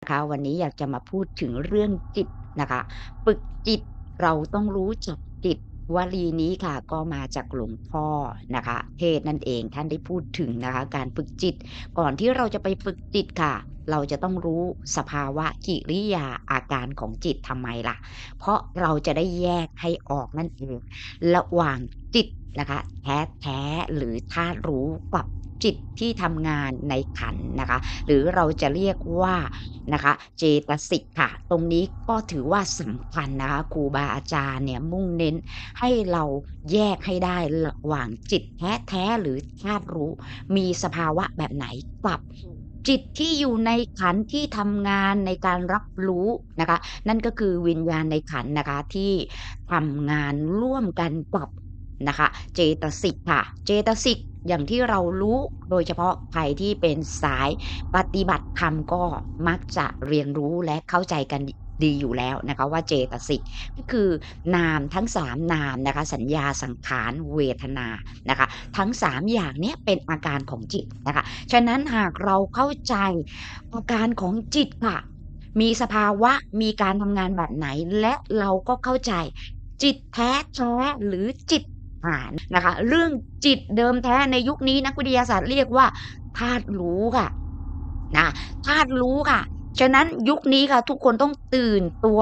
นะคะ วันนี้อยากจะมาพูดถึงเรื่องจิตนะคะฝึกจิตเราต้องรู้จักจิต วลีนี้ค่ะ ก็มาจากหลวงพ่อนะคะ เทศน์นั่นเองท่านได้พูดถึงนะคะ การฝึกจิต ก่อนที่เราจะไปฝึกจิตค่ะ เราจะต้องรู้สภาวะกิริยาอาการของจิตทำไมล่ะ เพราะเราจะได้แยกให้ออกนั่นเองระหว่างจิตนะคะแท้แท้ๆหรือธาตุรู้กับ จิตที่ทำงานในขันนะคะ หรือเราจะเรียกว่านะคะเจตสิกค่ะ ตรงนี้ก็ถือว่าสำคัญนะคะครูบาอาจารย์เนี่ยมุ่งเน้นให้เราแยกให้ได้ระหว่างจิตแท้ๆหรือธาตุรู้ มีสภาวะแบบไหนกับจิตที่อยู่ในขันที่ทำงานในการรับรู้นะคะ นั่นก็คือวิญญาณในขันนะคะที่ทำงานร่วมกันกับนะคะ เจตสิกค่ะ เจตสิก อย่างที่เรารู้โดยเฉพาะใครที่เป็นสายปฏิบัติธรรมก็มักจะเรียนรู้และเข้าใจกันดีอยู่แล้วนะคะว่าเจตสิกก็คือนามทั้งสามนามนะคะสัญญาสังขารเวทนานะคะทั้งสามอย่างนี้เป็นอาการของจิตนะคะฉะนั้นหากเราเข้าใจอาการของจิตค่ะ มีสภาวะมีการทำงานแบบไหน และเราก็เข้าใจจิตแท้แท้หรือจิต หานนะคะ เรื่องจิตเดิมแท้ในยุคนี้นักวิทยาศาสตร์เรียกว่าธาตุรู้ค่ะนะธาตุรู้ค่ะฉะนั้นยุคนี้ค่ะทุกคนต้องตื่นตัว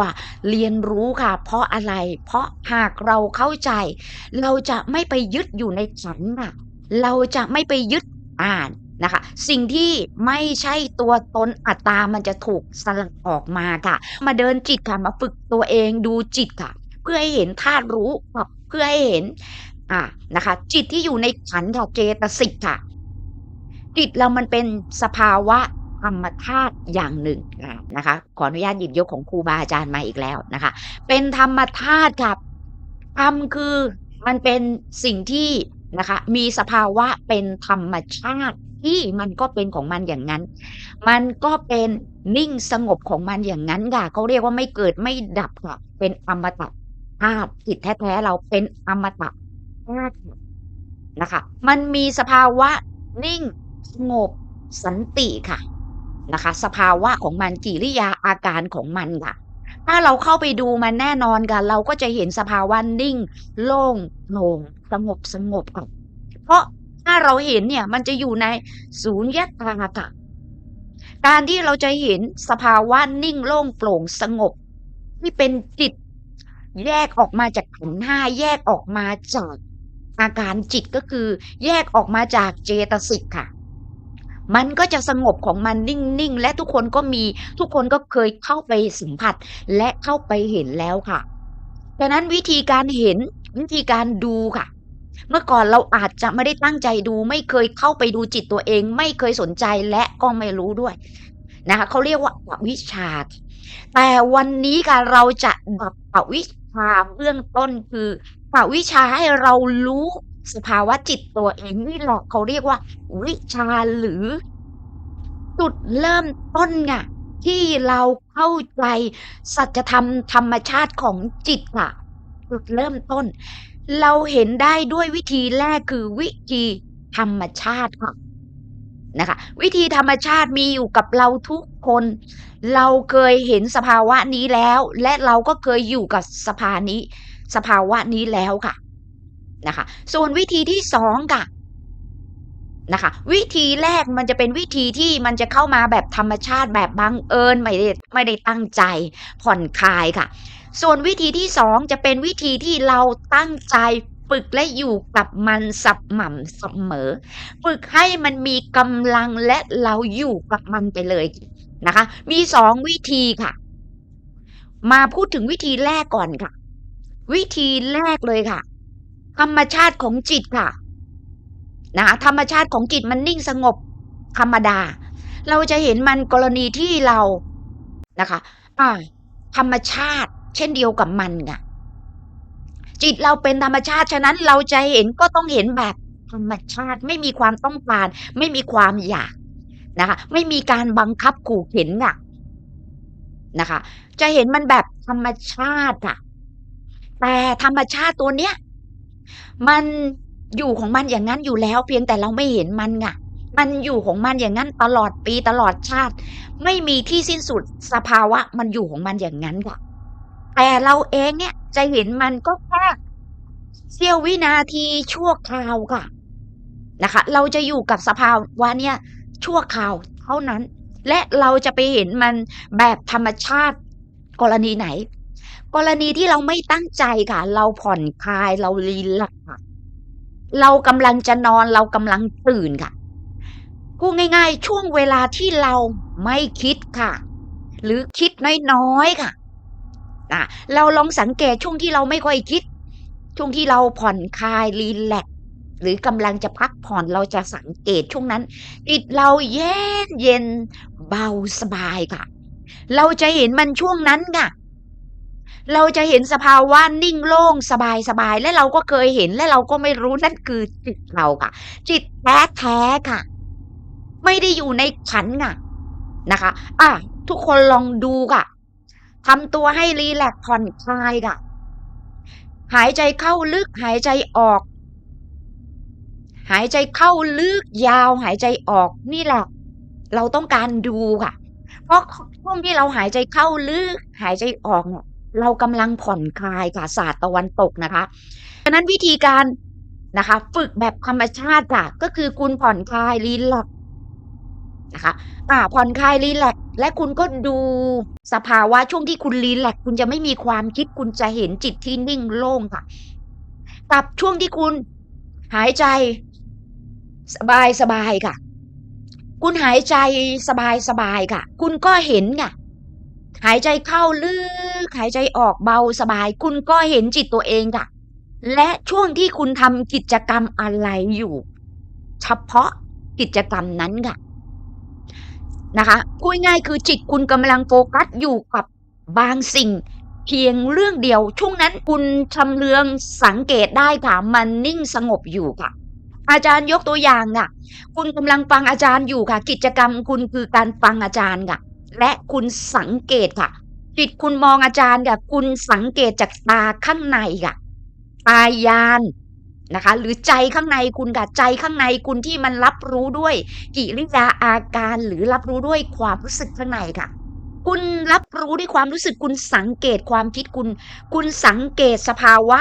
เรียนรู้ค่ะ เพราะอะไร เพราะหากเราเข้าใจ เราจะไม่ไปยึดอยู่ในขันธ์ค่ะเราจะไม่ไปยึดอ่านนะคะ สิ่งที่ไม่ใช่ตัวตนอัตตามันจะถูกสลัดออกมาค่ะ มาเดินจิตค่ะมาฝึกตัวเองดูจิตค่ะ เพื่อให้เห็นธาตุรู้กับ เพื่อให้เห็น อ่านะคะ จิตที่อยู่ในขันธ์ค่ะเจตสิกค่ะ จิตเรามันเป็นสภาวะธรรมธาตุอย่างหนึ่งนะคะ ขออนุญาตหยิบยกของครูบาอาจารย์มาอีกแล้วนะคะ เป็นธรรมธาตุค่ะธรรมคือมันเป็นสิ่งที่นะคะ มีสภาวะเป็นธรรมชาติที่มันก็เป็นของมันอย่างนั้น มันก็เป็นนิ่งสงบของมันอย่างนั้นค่ะเขาเรียกว่าไม่เกิดไม่ดับค่ะ เป็นอมตะ ธาตุจิตแท้ๆเราเป็นอมตะธาตุนะคะ มันมีสภาวะนิ่งสงบสันติค่ะนะคะ สภาวะของมันกิริยาอาการของมันค่ะ ถ้าเราเข้าไปดูมันแน่นอนค่ะเราก็จะเห็นสภาวะนิ่ง โล่งโปร่งสงบสงบค่ะเพราะถ้าเราเห็นเนี่ยมันจะอยู่ในศูนย์ยตาค่ะ การที่เราจะเห็นสภาวะนิ่งโล่งโปร่งสงบที่เป็นจิต แยกออกมาจากขันห้าแยกออกมาจากอาการจิตก็คือ แยกออกมาจากเจตสิกค่ะ มันก็จะสงบของมันนิ่งๆ และทุกคนก็มีทุกคนก็เคยเข้าไปสัมผัสและเข้าไปเห็นแล้วค่ะดังนั้นวิธีการเห็นวิธีการดูค่ะ เมื่อก่อนเราอาจจะไม่ได้ตั้งใจดู ไม่เคยเข้าไปดูจิตตัวเอง ไม่เคยสนใจและก็ไม่รู้ด้วยนะคะเขาเรียกว่าวิชา แต่วันนี้ค่ะเราจะดับวิชชาเบื้องต้นคืออวิชาให้เรารู้สภาวะจิตตัวเองนี่แหละเขาเรียกว่า วิชาหรือ จุดเริ่มต้นไงที่เราเข้าใจสัจธรรมธรรมชาติของจิตค่ะจุดเริ่มต้น เราเห็นได้ด้วยวิธีแรกคือวิธีธรรมชาติค่ะ นะคะ วิธีธรรมชาติมีอยู่กับเราทุกคน เราเคยเห็นสภาวะนี้แล้ว และเราก็เคยอยู่กับสภานี้ สภาวะนี้แล้วค่ะนะคะ ส่วนวิธีที่สองค่ะนะคะวิธีแรกมันจะเป็นวิธีที่มันจะเข้ามาแบบธรรมชาติแบบบังเอิญไม่ได้ไม่ได้ตั้งใจผ่อนคลายค่ะ ส่วนวิธีที่สองจะเป็นวิธีที่เราตั้งใจ ฝึกและอยู่กับมันสับหม่ำเสมอ ฝึกให้มันมีกำลังและเราอยู่กับมันไปเลยนะคะ มีสองวิธีค่ะ มาพูดถึงวิธีแรกก่อนค่ะ วิธีแรกเลยค่ะ ธรรมชาติของจิตค่ะนะคะธรรมชาติของจิตมันนิ่งสงบธรรมดา เราจะเห็นมันกรณีที่เรานะคะอ่าธรรมชาติเช่นเดียวกับมันค่ะ จิตเราเป็นธรรมชาติ ฉะนั้นเราจะเห็นก็ต้องเห็นแบบธรรมชาติไม่มีความต้องการ ไม่มีความอยากนะคะ ไม่มีการบังคับขู่เข็นค่ะนะคะ จะเห็นมันแบบธรรมชาติค่ะแต่ธรรมชาติตัวเนี้ยมันอยู่ของมันอย่างนั้นอยู่แล้ว เพียงแต่เราไม่เห็นมันไงมันอยู่ของมันอย่างงั้นตลอดปีตลอดชาติ ไม่มีที่สิ้นสุดสภาวะ มันอยู่ของมันอย่างงั้นค่ะแต่เราเองเนี่ย จะเห็นมันก็แค่เสี้ยววินาทีชั่วคราวค่ะนะคะ เราจะอยู่กับสภาวะเนี่ยชั่วคราวเท่านั้น และเราจะไปเห็นมันแบบธรรมชาติกรณีไหน กรณีที่เราไม่ตั้งใจค่ะ เราผ่อนคลายเรารีแลกซ์เรากำลังจะนอนเรากำลังตื่นค่ะพูดง่าย ๆ ช่วงเวลาที่เราไม่คิดค่ะ หรือคิดน้อยๆค่ะ อาเราลองสังเกตช่วงที่เราไม่ค่อยคิด ช่วงที่เราผ่อนคลายรีแลกหรือกำลังจะพักผ่อนเราจะสังเกตช่วงนั้นจิตเราแย้มเย็นเบาสบายค่ะ เราจะเห็นมันช่วงนั้นค่ะเราจะเห็นสภาวะนิ่งโล่งสบายๆและเราก็เคยเห็นและเราก็ไม่รู้นั่นคือจิตเราค่ะ จิตแท้ๆค่ะ ไม่ได้อยู่ในขันค่ะนะคะอาทุกคนลองดูค่ะ ทำตัวให้รีแลกผ่อนคลายค่ะ หายใจเข้าลึกหายใจออก หายใจเข้าลึกยาว หายใจออกนี่แหละ เราต้องการดูค่ะ เพราะช่วงที่เราหายใจเข้าลึกหายใจออกเนี่ยเรากำลังผ่อนคลายค่ะศาสตร์ตะวันตกนะคะฉะนั้นวิธีการนะคะ ฝึกแบบธรรมชาติค่ะ ก็คือคุณผ่อนคลายรีแลก นะคะอาผ่อนคลายรีแลกและคุณก็ดูสภาวะช่วงที่คุณรีแลกคุณจะไม่มีความคิดคุณจะเห็นจิตที่นิ่งโล่งค่ะกับช่วงที่คุณหายใจสบายๆค่ะ คุณหายใจสบายๆค่ะ คุณก็เห็นค่ะหายใจเข้าลึกหายใจออกเบาสบาย คุณก็เห็นจิตตัวเองค่ะ และช่วงที่คุณทำกิจกรรมอะไรอยู่ เฉพาะกิจกรรมนั้นค่ะ นะคะพูดง่ายคือจิตคุณกำลังโฟกัสอยู่กับบางสิ่ง เพียงเรื่องเดียว ช่วงนั้นคุณชำเลืองสังเกตได้ค่ะมันนิ่งสงบอยู่ค่ะ อาจารย์ยกตัวอย่างค่ะคุณกำลังฟังอาจารย์อยู่ค่ะ กิจกรรมคุณคือการฟังอาจารย์ค่ะ และคุณสังเกตค่ะจิตคุณมองอาจารย์ค่ะคุณสังเกตจากตาข้างในค่ะตายาน นะคะ หรือใจข้างในคุณค่ะใจข้างในคุณที่มันรับรู้ด้วย กิริยาอาการหรือรับรู้ด้วยความรู้สึกข้างในค่ะ คุณรับรู้ด้วยความรู้สึกคุณสังเกตความคิดคุณ คุณสังเกตสภาวะ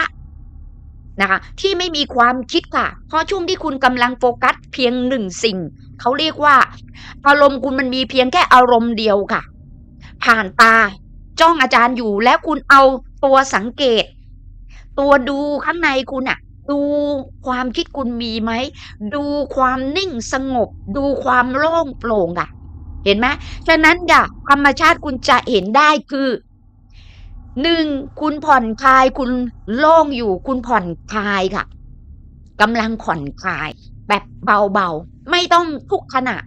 นะคะที่ไม่มีความคิดค่ะ เพราะช่วงที่คุณกำลังโฟกัสเพียง1สิ่ง เขาเรียกว่า อารมณ์คุณมันมีเพียงแค่อารมณ์เดียวค่ะ ผ่านตาจ้องอาจารย์อยู่แล้วคุณเอาตัวสังเกต ตัวดูข้างในคุณน่ะ ดูความคิดคุณมีไหม ดูความนิ่งสงบ ดูความโล่งโปร่งค่ะเห็นไหมฉะนั้นค่ะธรรมชาติคุณจะเห็นได้คือ1คุณผ่อนคลายคุณโล่งอยู่ คุณผ่อนคลายค่ะกำลังผ่อนคลาย แบบเบาๆ ไม่ต้องทุกขณะ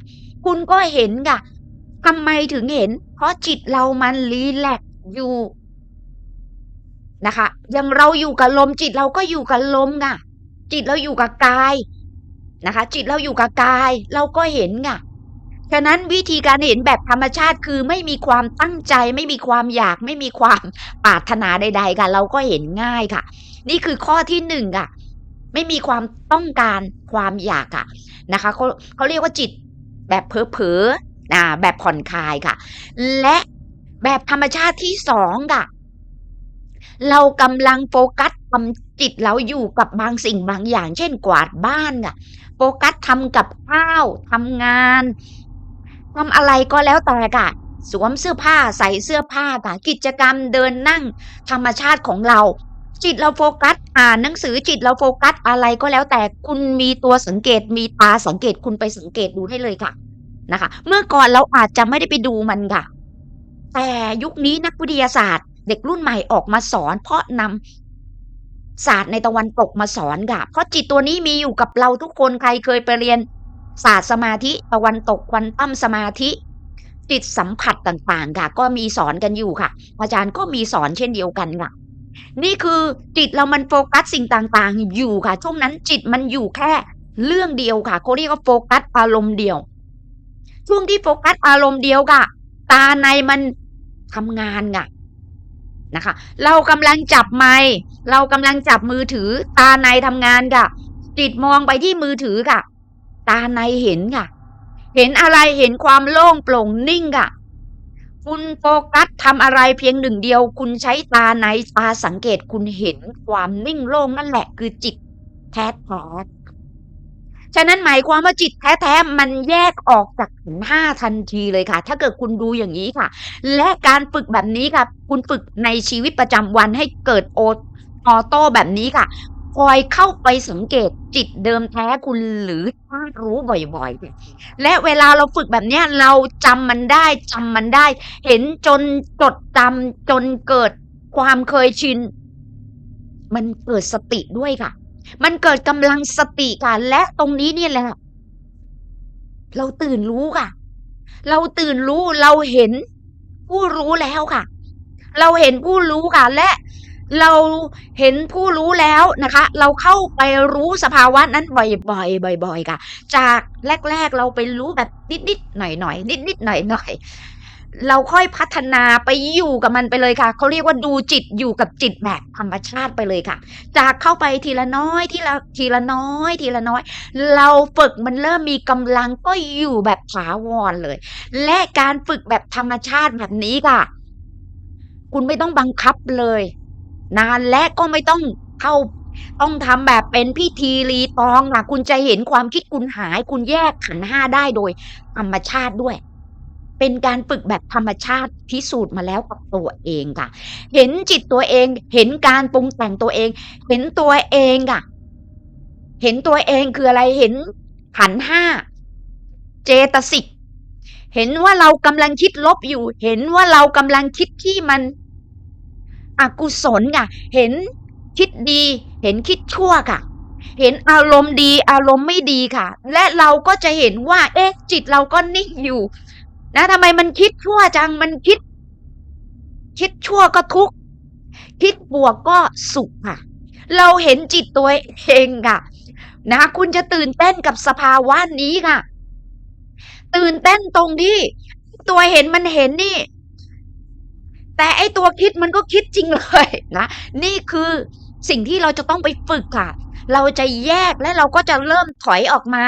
คุณก็เห็นค่ะทำไมถึงเห็น เพราะจิตเรามันรีแลกอยู่ นะคะอย่างเราอยู่กับลมจิตเราก็อยู่กับลมค่ะจิตเราอยู่กับกายนะคะ จิตเราอยู่กับกาย เราก็เห็นค่ะฉะนั้นวิธีการเห็นแบบธรรมชาติคือไม่มีความตั้งใจ ไม่มีความอยาก ไม่มีความปรารถนาใด ๆ ค่ะ เราก็เห็นง่ายค่ะ นี่คือข้อที่1ค่ะ ไม่มีความต้องการความอยากค่ะนะคะเขาเขาเรียกว่าจิตแบบเผลอๆอาแบบผ่อนคลายค่ะ และแบบธรรมชาติที่2ค่ะ เรากำลังโฟกัสทำจิตเราอยู่กับบางสิ่งบางอย่าง เช่นกวาดบ้านค่ะโฟกัสทำกับข้าวทำงานทำอะไรก็แล้วแต่ค่ะสวมเสื้อผ้าใส่เสื้อผ้าค่ะกิจกรรมเดินนั่ง ธรรมชาติของเรา จิตเราโฟกัสอ่านหนังสือจิตเราโฟกัสอะไรก็แล้วแต่คุณมีตัวสังเกตมีตาสังเกตคุณไปสังเกตดูได้เลยค่ะนะคะ เมื่อก่อนเราอาจจะไม่ได้ไปดูมันค่ะ แต่ยุคนี้นักวิทยาศาสตร์ เด็กรุ่นใหม่ออกมาสอน เพราะนำศาสตร์ในตะวันตกมาสอนค่ะเพราะจิตตัวนี้มีอยู่กับเราทุกคนใครเคยไปเรียน ศาสตร์สมาธิตะวันตกควอนตั้มสมาธิจิตสัมผัสต่างๆค่ะ ก็มีสอนกันอยู่ค่ะ อาจารย์ก็มีสอนเช่นเดียวกันค่ะ นี่คือจิตเรามันโฟกัสสิ่งต่างๆ อยู่ค่ะ ช่วงนั้นจิตมันอยู่แค่เรื่องเดียวค่ะเขาเรียกว่าโฟกัสอารมณ์เดียว ช่วงที่โฟกัสอารมณ์เดียวค่ะ ตาในมันทำงานค่ะ นะคะ เรากำลังจับไมค์เรากำลังจับมือถือ ตาในทำงานค่ะ จิตมองไปที่มือถือค่ะ ตาในเห็นค่ะ เห็นอะไรเห็นความโล่งโปร่งนิ่งค่ะ คุณโฟกัสทำอะไรเพียงหนึ่งเดียว คุณใช้ตาในตาสังเกตคุณเห็นความนิ่งโล่งนั่นแหละคือจิตแท้แท้ ฉะนั้นหมายความว่าจิตแท้ๆมันแยกออกจากขันห้าทันทีเลยค่ะ ถ้าเกิดคุณดูอย่างนี้ค่ะ และการฝึกแบบนี้ค่ะ คุณฝึกในชีวิตประจำวันให้เกิดโอออโต้แบบนี้ค่ะคอยเข้าไปสังเกตจิตเดิมแท้คุณหรือถ้ารู้บ่อยๆ และเวลาเราฝึกแบบเนี้ยเราจำมันได้จำมันได้ เห็นจนจดจำจนเกิดความเคยชิน มันเกิดสติด้วยค่ะ มันเกิดกำลังสติค่ะ และตรงนี้เนี่ยแหละ เราตื่นรู้ค่ะ เราตื่นรู้เราเห็นผู้รู้แล้วค่ะ เราเห็นผู้รู้ค่ะ และเราเห็นผู้รู้แล้วนะคะ เราเข้าไปรู้สภาวะนั้นบ่อยๆบ่อย ๆ ค่ะ จากแรก ๆ เราไปรู้แบบนิดๆหน่อยๆนิดๆหน่อยๆ เราค่อยพัฒนาไปอยู่กับมันไปเลยค่ะ เขาเรียกว่าดูจิตอยู่กับจิตแบบธรรมชาติไปเลยค่ะ จากเข้าไปทีละน้อยทีละทีละน้อย ทีละน้อย เราฝึกมันเริ่มมีกำลังก็อยู่แบบถาวรเลย และการฝึกแบบธรรมชาติแบบนี้ค่ะ คุณไม่ต้องบังคับเลยนานและก็ไม่ต้องเข้าต้องทำแบบเป็นพิธีรีตองค่ะคุณจะเห็นความคิดคุณหาย คุณแยกขันห้าได้โดยธรรมชาติด้วย เป็นการฝึกแบบธรรมชาติพิสูจน์มาแล้วกับตัวเองค่ะ เห็นจิตตัวเอง เห็นการปรุงแต่งตัวเอง เห็นตัวเองค่ะ เห็นตัวเองคืออะไรเห็นขันห้า เจตสิก เห็นว่าเรากำลังคิดลบอยู่ เห็นว่าเรากำลังคิดที่มันอกุศลค่ะ เห็นคิดดี เห็นคิดชั่วค่ะ เห็นอารมณ์ดี อารมณ์ไม่ดีค่ะ และเราก็จะเห็นว่า เอ๊ะ จิตเราก็นิ่งอยู่ นะทำไมมันคิดชั่วจังมันคิด คิดชั่วก็ทุกข์คิดบวกก็สุขค่ะ เราเห็นจิตตัวเองค่ะ นะคุณจะตื่นเต้นกับสภาวะนี้ค่ะ ตื่นเต้นตรงที่ตัวเห็นมันเห็นนี่ แต่ไอตัวคิดมันก็คิดจริงเลยนะนี่คือสิ่งที่เราจะต้องไปฝึกค่ะ เราจะแยกและเราก็จะเริ่มถอยออกมา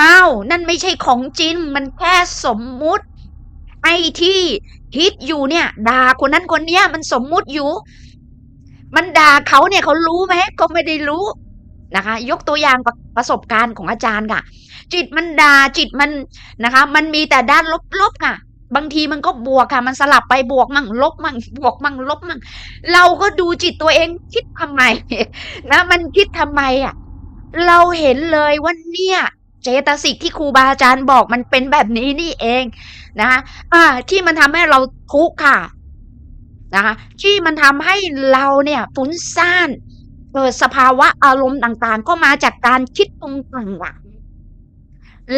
อ้าว นั่นไม่ใช่ของจริง มันแค่สมมุติ ไอ้ที่คิดอยู่เนี่ยด่าคนนั้นคนเนี้ยมันสมมุติอยู่ มันด่าเขาเนี่ยเขารู้ไหมก็ไม่ได้รู้นะคะ ยกตัวอย่างประประสบการณ์ของอาจารย์ค่ะ จิตมันด่าจิตมันนะคะ มันมีแต่ด้านลบๆค่ะ บางทีมันก็บวกค่ะ มันสลับไปบวกมั่งลบมั่งบวกมั่งลบมั่งเราก็ดูจิตตัวเองคิดทำไมนะมันคิดทำไมอะเราเห็นเลยว่าเนี่ย เจตสิกที่ครูบาอาจารย์บอกมันเป็นแบบนี้นี่เองนะคะอ่า ที่มันทำให้เราทุกข์ค่ะนะคะที่มันทำให้เราเนี่ยฟุ้งซ่านเกิดสภาวะอารมณ์ต่างๆ ก็มาจากการคิดปรุงต่งว่ะ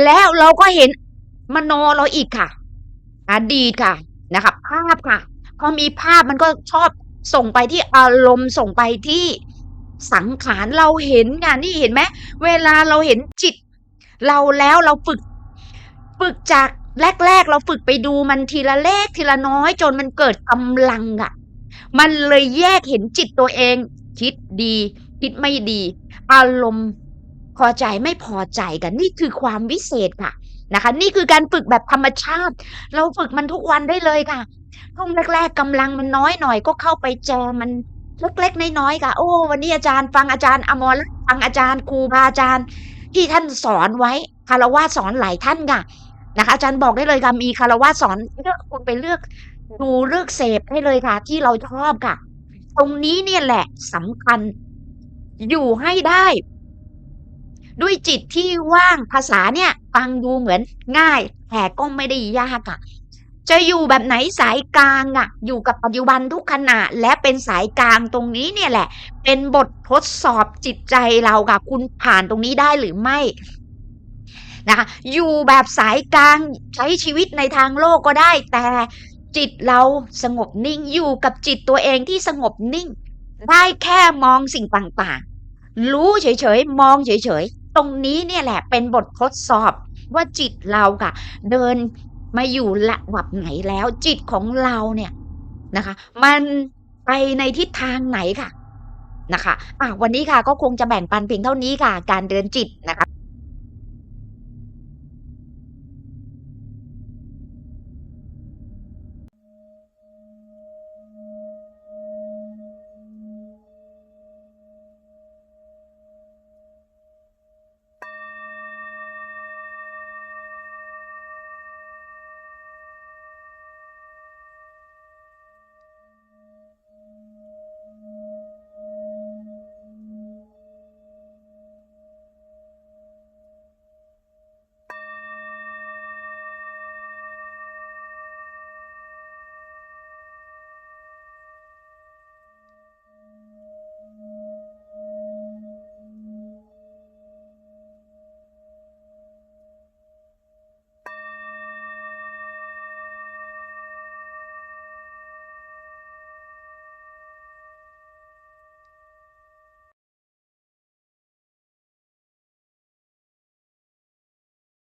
แล้วเราก็เห็นมโนเราอีกค่ะ อดีตค่ะนะคะภาพค่ะพอมีภาพมันก็ชอบส่งไปที่อารมณ์ส่งไปที่สังขารเราเห็นงานนี่เห็นไหมเวลาเราเห็นจิต เราแล้วเราฝึก ฝึกจากแรก ๆ เราฝึกไปดูมันทีละเล็กทีละน้อย จนมันเกิดกำลังอะมันเลยแยกเห็นจิตตัวเอง คิดดี คิดไม่ดี อารมณ์พอใจไม่พอใจกัน นี่คือความวิเศษค่ะนะคะ นี่คือการฝึกแบบธรรมชาติ เราฝึกมันทุกวันได้เลยค่ะช่วงแรกๆกำลังมันน้อยหน่อยก็เข้าไปเจอมันเล็กๆน้อยๆค่ะ โอ้ วันนี้อาจารย์ ฟังอาจารย์อมรฟังอาจารย์ครูบาอาจารย์ ที่ท่านสอนไว้คารวะสอนหลายท่านค่ะนะคะ อาจารย์บอกได้เลยค่ะมีคารวะสอนเลือกคุณไปเลือกดูเลือกเสพได้เลยค่ะ ที่เราชอบค่ะ ตรงนี้เนี่ยแหละสำคัญอยู่ให้ได้ ด้วยจิตที่ว่างภาษาเนี่ย ฟังดูเหมือนง่าย แต่ก็ไม่ได้ยากอะ จะอยู่แบบไหนสายกลางอะอยู่กับปัจจุบันทุกขณะและเป็นสายกลางตรงนี้เนี่ยแหละ เป็นบททดสอบจิตใจเราค่ะคุณผ่านตรงนี้ได้หรือไม่นะคะอยู่แบบสายกลางใช้ชีวิตในทางโลกก็ได้ แต่จิตเราสงบนิ่งอยู่กับจิตตัวเองที่สงบนิ่ง ได้แค่มองสิ่งต่างๆ รู้เฉยๆ มองเฉยๆ ตรงนี้เนี่ยแหละเป็นบททดสอบว่าจิตเราค่ะ เดิน มาอยู่ระหวับไหนแล้ว จิตของเราเนี่ยนะคะ มันไปในทิศทางไหนค่ะนะคะอะวันนี้ค่ะก็คงจะแบ่งปันเพียงเท่านี้ค่ะ การเดินจิตนะคะ